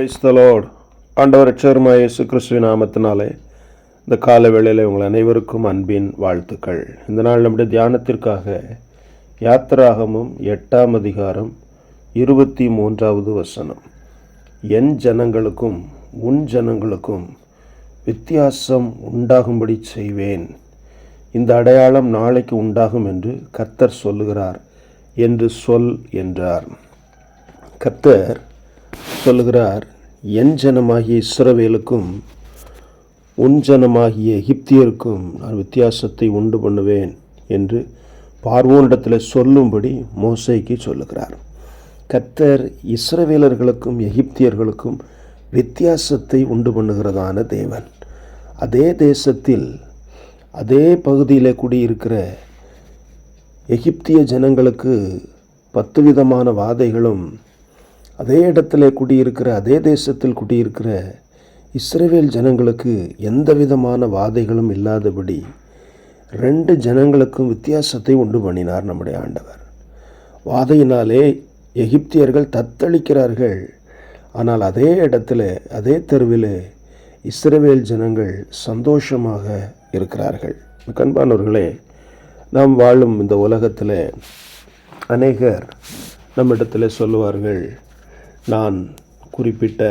கிரைஸ்தலோடு ஆண்டவர் ரட்சகருமாய் இயேசு கிறிஸ்துவின் நாமத்தினாலே இந்த கால வேளையில் உங்கள் அனைவருக்கும் அன்பின் வாழ்த்துக்கள். இந்த நாள் நம்முடைய தியானத்திற்காக யாத்திராகமும் எட்டாம் அதிகாரம் இருபத்தி மூன்றாவது வசனம். என் ஜனங்களுக்கும் உன் ஜனங்களுக்கும் வித்தியாசம் உண்டாகும்படி செய்வேன். இந்த அடையாளம் நாளைக்கு உண்டாகும் என்று கர்த்தர் சொல்லுகிறார் என்று சொல் என்றார். கர்த்தர் சொல்லுகிறார் என் ஜனமாகிய இஸ்ரவேலுக்கும் உன் ஜனமாகிய எகிப்தியருக்கும் நான் வித்தியாசத்தை உண்டு பண்ணுவேன் என்று பார்வோனிடத்தில் சொல்லும்படி மோசைக்கு சொல்லுகிறார். கத்தர் இஸ்ரவேலர்களுக்கும் எகிப்தியர்களுக்கும் வித்தியாசத்தை உண்டு பண்ணுகிறதான தேவன். அதே தேசத்தில் அதே பகுதியில் குடியிருக்கிற எகிப்திய ஜனங்களுக்கு பத்து விதமான வாதைகளும் அதே இடத்துல குடியிருக்கிற அதே தேசத்தில் குடியிருக்கிற இஸ்ரேவேல் ஜனங்களுக்கு எந்த விதமான வாதைகளும் இல்லாதபடி ரெண்டு ஜனங்களுக்கும் வித்தியாசத்தை உண்டு பண்ணினார் நம்முடைய ஆண்டவர். வாதையினாலே எகிப்தியர்கள் தத்தளிக்கிறார்கள். ஆனால் அதே இடத்துல அதே தெருவில் இஸ்ரேவேல் ஜனங்கள் சந்தோஷமாக இருக்கிறார்கள். கண்பானவர்களே நாம் வாழும் இந்த உலகத்தில் அநேகர் நம்மிடத்தில் சொல்லுவார்கள் நான் குறிப்பிட்ட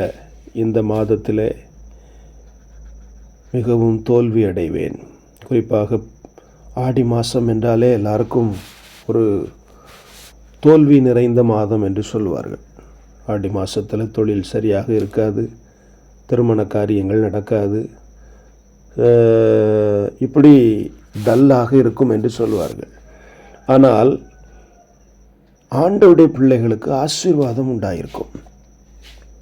இந்த மாதத்தில் மிகவும் தோல்வி அடைவேன் குறிப்பாக ஆடி மாதம் என்றாலே எல்லாருக்கும் ஒரு தோல்வி நிறைந்த மாதம் என்று சொல்வார்கள். ஆடி மாதத்தில் தொழில் சரியாக இருக்காது திருமண காரியங்கள் நடக்காது இப்படி டல்லாக இருக்கும் என்று சொல்வார்கள். ஆனால் ஆண்டவுடைய பிள்ளைகளுக்கு ஆசீர்வாதம் உண்டாயிருக்கும்.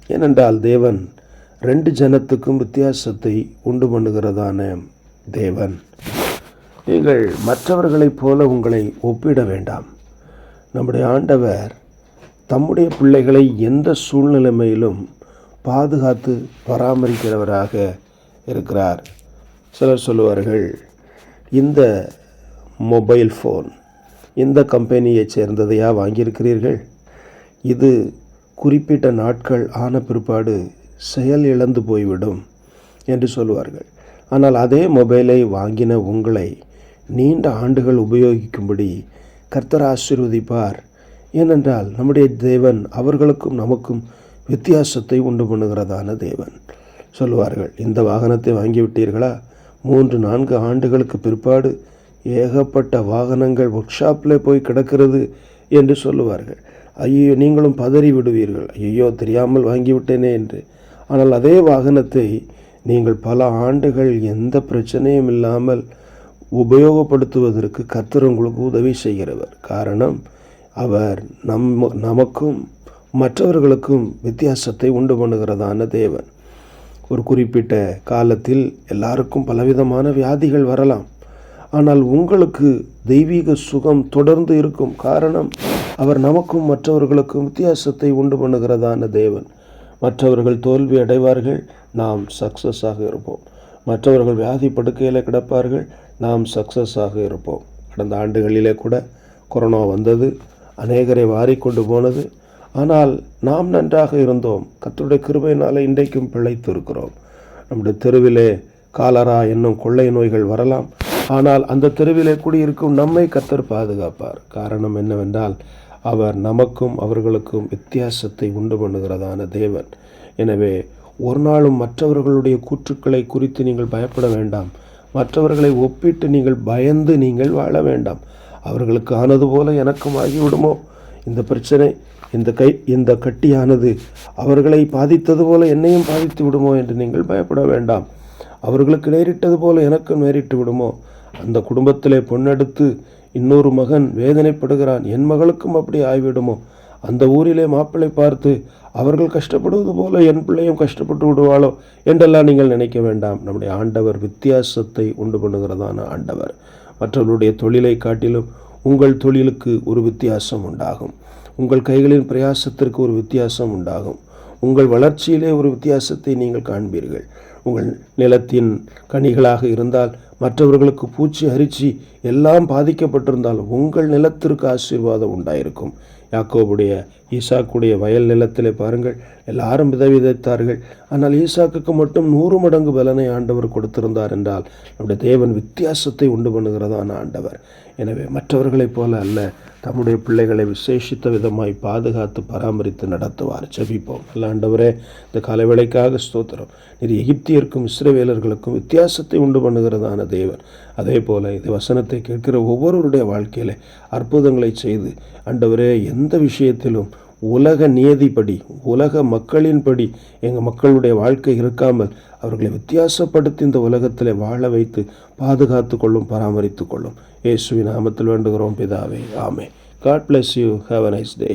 ஏனென்றால் தேவன் ரெண்டு ஜனத்துக்கும் வித்தியாசத்தை உண்டு பண்ணுகிறதான தேவன். நீங்கள் மற்றவர்களைப் போல உங்களை ஒப்பிட வேண்டாம். நம்முடைய ஆண்டவர் தம்முடைய பிள்ளைகளை எந்த சூழ்நிலைமையிலும் பாதுகாத்து பராமரிக்கிறவராக இருக்கிறார். சிலர் சொல்லுவார்கள் இந்த மொபைல் ஃபோன் இந்த கம்பெனியைச் சேர்ந்ததையா வாங்கியிருக்கிறீர்கள்? இது குறிப்பிட்ட நாட்கள் ஆன பிற்பாடு செயல் இழந்து போய்விடும் என்று சொல்வார்கள். ஆனால் அதே மொபைலை வாங்கின உங்களை நீண்ட ஆண்டுகள் உபயோகிக்கும்படி கர்த்தர் ஆசீர்வதிப்பார். ஏனென்றால் நம்முடைய தேவன் அவர்களுக்கும் நமக்கும் வித்தியாசத்தை உண்டு பண்ணுகிறதான தேவன் சொல்லுவார்கள் இந்த வாகனத்தை வாங்கிவிட்டீர்களா? மூன்று நான்கு ஆண்டுகளுக்கு பிற்பாடு ஏகப்பட்ட வாகனங்கள் ஒர்க் ஷாப்பில் போய் கிடக்கிறது என்று சொல்லுவார்கள். ஐயோ நீங்களும் பதறி விடுவீர்கள். ஐயோ தெரியாமல் வாங்கிவிட்டேனே என்று. ஆனால் அதே வாகனத்தை நீங்கள் பல ஆண்டுகள் எந்த பிரச்சனையும் இல்லாமல் உபயோகப்படுத்துவதற்கு கத்தர் உங்களுக்கு உதவி செய்கிறவர். காரணம் அவர் நம் நமக்கும் மற்றவர்களுக்கும் வித்தியாசத்தை உண்டு பண்ணுகிறதான தேவன். ஒரு குறிப்பிட்ட காலத்தில் எல்லாருக்கும் பலவிதமான வியாதிகள் வரலாம். ஆனால் உங்களுக்கு தெய்வீக சுகம் தொடர்ந்து இருக்கும் காரணம் அவர் நமக்கும் மற்றவர்களுக்கும் வித்தியாசத்தை உண்டு பண்ணுகிறதான தேவன். மற்றவர்கள் தோல்வி அடைவார்கள் நாம் சக்ஸஸாக இருப்போம். மற்றவர்கள் வியாதி படுக்கையில் கிடப்பார்கள் நாம் சக்ஸஸாக இருப்போம். கடந்த ஆண்டுகளிலே கூட கொரோனா வந்தது அநேகரை வாரிக்கொண்டு போனது. ஆனால் நாம் நன்றாக இருந்தோம். கர்த்தருடைய கிருபையினால் இன்றைக்கும் பிழைத்து இருக்கிறோம் நம்முடைய தெருவிலே காலரா என்னும் கொள்ளை நோய்கள் வரலாம். ஆனால் அந்த தெருவிலே குடியிருக்கும் நம்மை கத்தர் பாதுகாப்பார். காரணம் என்னவென்றால் அவர் நமக்கும் அவர்களுக்கும் வித்தியாசத்தை உண்டு பண்ணுகிறதான தேவன். எனவே ஒரு நாளும் மற்றவர்களுடைய கூற்றுக்களை குறித்து நீங்கள் பயப்பட வேண்டாம். மற்றவர்களை ஒப்பிட்டு நீங்கள் பயந்து நீங்கள் வாழ வேண்டாம். அவர்களுக்கு ஆனது போல எனக்கும் ஆகிவிடுமோ? இந்த பிரச்சனை இந்த கை இந்த கட்டியானது அவர்களை பாதித்தது போல என்னையும் பாதித்து விடுமோ என்று நீங்கள் பயப்பட வேண்டாம். அவர்களுக்கு நேரிட்டது போல எனக்கும் நேரிட்டு விடுமோ? அந்த குடும்பத்திலே பொண்ணெடுத்து இன்னொரு மகன் வேதனைப்படுகிறான். என் மகளுக்கும் அப்படி ஆய்விடுமோ? அந்த ஊரிலே மாப்பிள்ளை பார்த்து அவர்கள் கஷ்டப்படுவது போல என் பிள்ளையும் கஷ்டப்பட்டு விடுவாளோ? என்றெல்லாம் நீங்கள் நினைக்க வேண்டாம். நம்முடைய ஆண்டவர் வித்தியாசத்தை உண்டு பண்ணுகிறதான ஆண்டவர். மற்றவர்களுடைய தொழிலை காட்டிலும் உங்கள் தொழிலுக்கு ஒரு வித்தியாசம் உண்டாகும். உங்கள் கைகளின் பிரயாசத்திற்கு ஒரு வித்தியாசம் உண்டாகும். உங்கள் வளர்ச்சியிலே ஒரு வித்தியாசத்தை நீங்கள் காண்பீர்கள். உங்கள் நிலத்தின் கனிகளாக இருந்தால் மற்றவர்களுக்கு பூச்சி அரிச்சி எல்லாம் பாதிக்கப்பட்டிருந்தால் உங்கள் நிலத்திற்கு ஆசீர்வாதம் உண்டாயிருக்கும். யாக்கோபுடைய ஈசாக்குடைய வயல் நிலத்திலே பாருங்கள். எல்லாரும் விதை விதைத்தார்கள் ஆனால் ஈசாக்குக்கு மட்டும் நூறு மடங்கு பலனை ஆண்டவர் கொடுத்திருந்தார் என்றால் நம்முடைய தேவன் வித்தியாசத்தை உண்டு பண்ணுகிறதான ஆண்டவர். எனவே மற்றவர்களைப் போல அல்ல தம்முடைய பிள்ளைகளை விசேஷித்த விதமாய் பாதுகாத்து பராமரித்து நடத்துவார். ஜெபிப்போம். அல்ல ஆண்டவரே இந்த காலவேளைக்காக ஸ்தோத்திரம். இது எகிப்தியருக்கும் இஸ்ரவேலர்களுக்கும் வித்தியாசத்தை உண்டு பண்ணுகிறதான தேவன். அதே போல இந்த வசனத்தை கேட்கிற ஒவ்வொருவருடைய வாழ்க்கையில அற்புதங்களை செய்து ஆண்டவரே எந்த விஷயத்திலும் உலக நியதிப்படி உலக மக்களின்படி எங்கள் மக்களுடைய வாழ்க்கை இருக்காமல் அவர்களை வித்தியாசப்படுத்தி இந்த உலகத்தில் வாழ வைத்து பாதுகாத்து கொள்ளும் பராமரித்து கொள்ளும். இயேசுவின் நாமத்தில் வேண்டுகிறோம் பிதாவே. ஆமே God bless you have a nice day